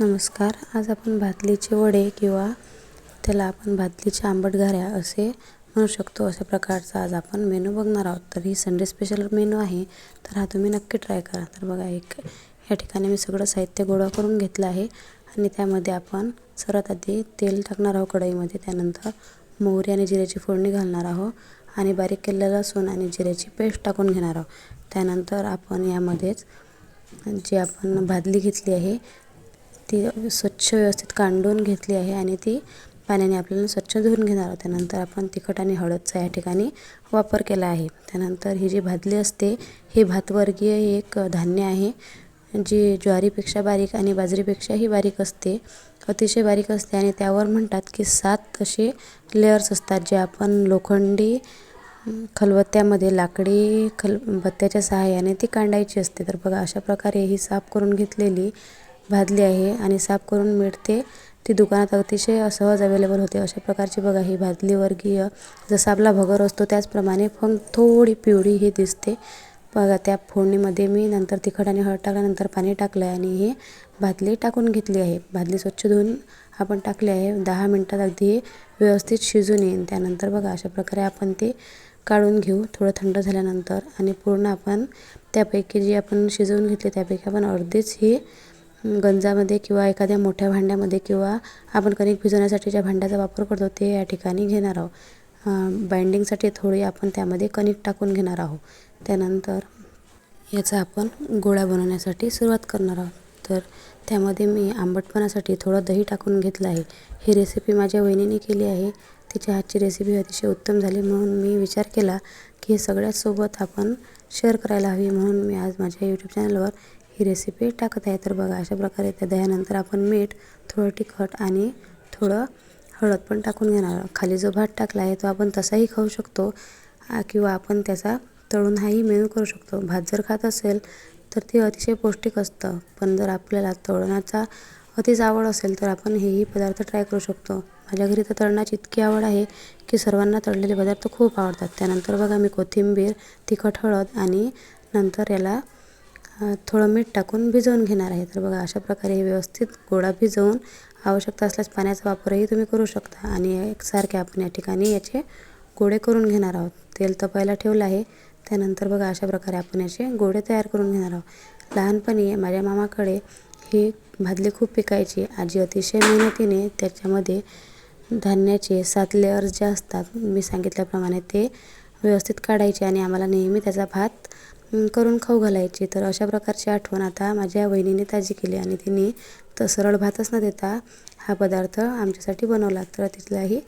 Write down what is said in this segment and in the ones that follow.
नमस्कार. आज आपण भातलीचे वडे किंवा त्याला आपण भातलीचे आंबट घाऱ्या असे म्हणू शकतो अशा प्रकारचा आज आपण मेनू बघणार आहोत. तर ही संडे स्पेशल मेनू आहे तर हा तुम्ही नक्की ट्राय करा. तर बघा एक या ठिकाणी मी सगळं साहित्य गोळा करून घेतलं आहे आणि त्यामध्ये आपण सर्वात आधी तेल टाकणार आहोत कढईमध्ये त्यानंतर मोहरी आणि जिऱ्याची फोडणी घालणार आहोत आणि बारीक केलेलं लसूण आणि जिऱ्याची पेस्ट टाकून घेणार आहोत. त्यानंतर आपण यामध्येच जी आपण भादली घेतली आहे ती स्वच्छ व्यवस्थित कांडून घेतली आहे आणि ती पाण्याने आपल्याला स्वच्छ धुवून घेणार आहोत. त्यानंतर आपण तिखट आणि हळदचा या ठिकाणी वापर केला आहे. त्यानंतर ही जी भाजली असते हे भातवर्गीय एक धान्य आहे जी ज्वारीपेक्षा बारीक आणि बाजरीपेक्षाही बारीक असते. अतिशय बारीक असते आणि त्यावर म्हणतात की सात असे लेयर्स असतात जे आपण लोखंडी खलबत्त्यामध्ये लाकडी खलबत्त्याच्या सहाय्याने ती कांडायची असते. तर बघा अशा प्रकारे ही साफ करून घेतलेली भाजली आहे आणि साफ करून मिळते. ती दुकानात अतिशय सहज अवेलेबल होते. अशा प्रकारची बघा ही भाजली वर्गीय जसा आपला भगर असतो त्याचप्रमाणे पण थोडी पिवळी ही दिसते. बघा त्या फोडणीमध्ये मी नंतर तिखट आणि हळद टाकल्यानंतर पाणी टाकलं आहे आणि ही भादली टाकून घेतली आहे. भादली स्वच्छ धुवून आपण टाकली आहे. दहा मिनटात अगदी व्यवस्थित शिजून येईन त्यानंतर बघा अशा प्रकारे आपण ते काढून घेऊ. थोडं थंड झाल्यानंतर आणि पूर्ण आपण त्यापैकी जी आपण शिजवून घेतली त्यापैकी आपण अर्धीच ही गंजामध्ये किंवा एखाद्या मोठ्या भांड्यामध्ये किंवा आपण कणिक भिजवण्यासाठी ज्या भांड्याचा वापर करतो ते या ठिकाणी घेणार आहोत. बाइंडिंगसाठी थोडी आपण त्यामध्ये कणिक टाकून घेणार आहोत. त्यानंतर याचा आपण गोळा बनवण्यासाठी सुरुवात करणार आहोत. तर त्यामध्ये मी आंबटपणासाठी थोडं दही टाकून घेतलं आहे. ही रेसिपी माझ्या वहिनीने केली आहे. तिच्या हातची रेसिपी अतिशय उत्तम झाली म्हणून मी विचार केला की हे सगळ्यासोबत आपण शेअर करायला हवी म्हणून मी आज माझ्या यूट्यूब चॅनलवर ही रेसिपी टाकत आहे तर बघा अशा प्रकारे त्या दह्यानंतर आपण मीठ थोडं तिखट आणि थोडं हळद पण टाकून घेणार खाली जो भात टाकला आहे तो आपण तसाही खाऊ शकतो किंवा आपण त्याचा तळून हाही मेनू करू शकतो. भात जर खात असेल तर ते अतिशय पौष्टिक असतं पण जर आपल्याला तळण्याचा अतिच आवड असेल तर आपण हेही पदार्थ ट्राय करू शकतो. माझ्या घरी तर तळण्याची इतकी आवड आहे की सर्वांना तळलेले पदार्थ खूप आवडतात. त्यानंतर बघा मी कोथिंबीर तिखट हळद आणि नंतर याला थोडं मीठ टाकून भिजवून घेणार आहे. तर बघा अशा प्रकारे हे व्यवस्थित गोळा भिजवून आवश्यकता असल्यास पाण्याचा वापरही तुम्ही करू शकता आणि एकसारखे आपण या ठिकाणी याचे गोळे करून घेणार आहोत. तेल तपायला ठेवलं आहे. त्यानंतर बघा अशा प्रकारे आपण याचे गोळे तयार करून घेणार आहोत. लहानपणी माझ्या मामाकडे ही भाजली खूप पिकायची. आजी अतिशय मेहनतीने त्याच्यामध्ये धान्याचे सात लेअर्स जे असतात मी सांगितल्याप्रमाणे ते व्यवस्थित काढायचे आणि आम्हाला नेहमी त्याचा भात करून खाऊ घालायची. तर अशा प्रकारची आठवण आता माझ्या वहिनीने ताजी केली आणि तिने तर सरळ भातच न देता हा पदार्थ आमच्यासाठी बनवला. तर तिथलाही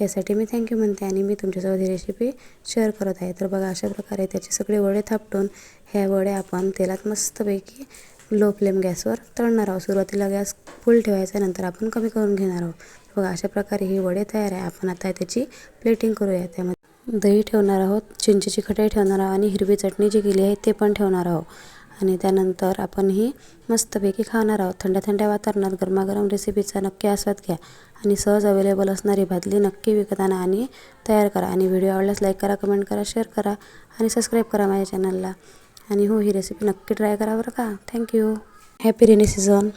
यासाठी मी थँक्यू म्हणते आणि मी तुमच्यासोबत ही रेसिपी शेअर करत आहे. तर बघा अशा प्रकारे त्याचे सगळे वडे थापटून ह्या वडे आपण तेलात मस्तपैकी लो फ्लेम गॅसवर तळणार आहोत. सुरुवातीला गॅस फुल ठेवायचा नंतर आपण कमी करून घेणार आहोत. बघा अशा प्रकारे ही वडे तयार आहे. आपण आता त्याची प्लेटिंग करूया. त्यामध्ये दही ठेवणार आहोत चिंचेची खटाई ठेवणार आहोत आणि हिरवी चटणी जी केली आहे ते पण ठेवणार आहोत. आणि त्यानंतर आपण ही मस्तपैकी खाणार आहोत. थंड थंड्या वातावरणात गरमागरम रेसिपीचा नक्की आस्वाद घ्या. आणि सहज अवेलेबल असणारी भादली नक्की विकत आणा आणि तयार करा. आणि व्हिडिओ आवडल्यास लाईक करा कमेंट करा शेअर करा आणि सबस्क्राईब करा माझ्या चॅनलला आणि हो ही रेसिपी नक्की ट्राय करा बरं का. Thank you happy rainy season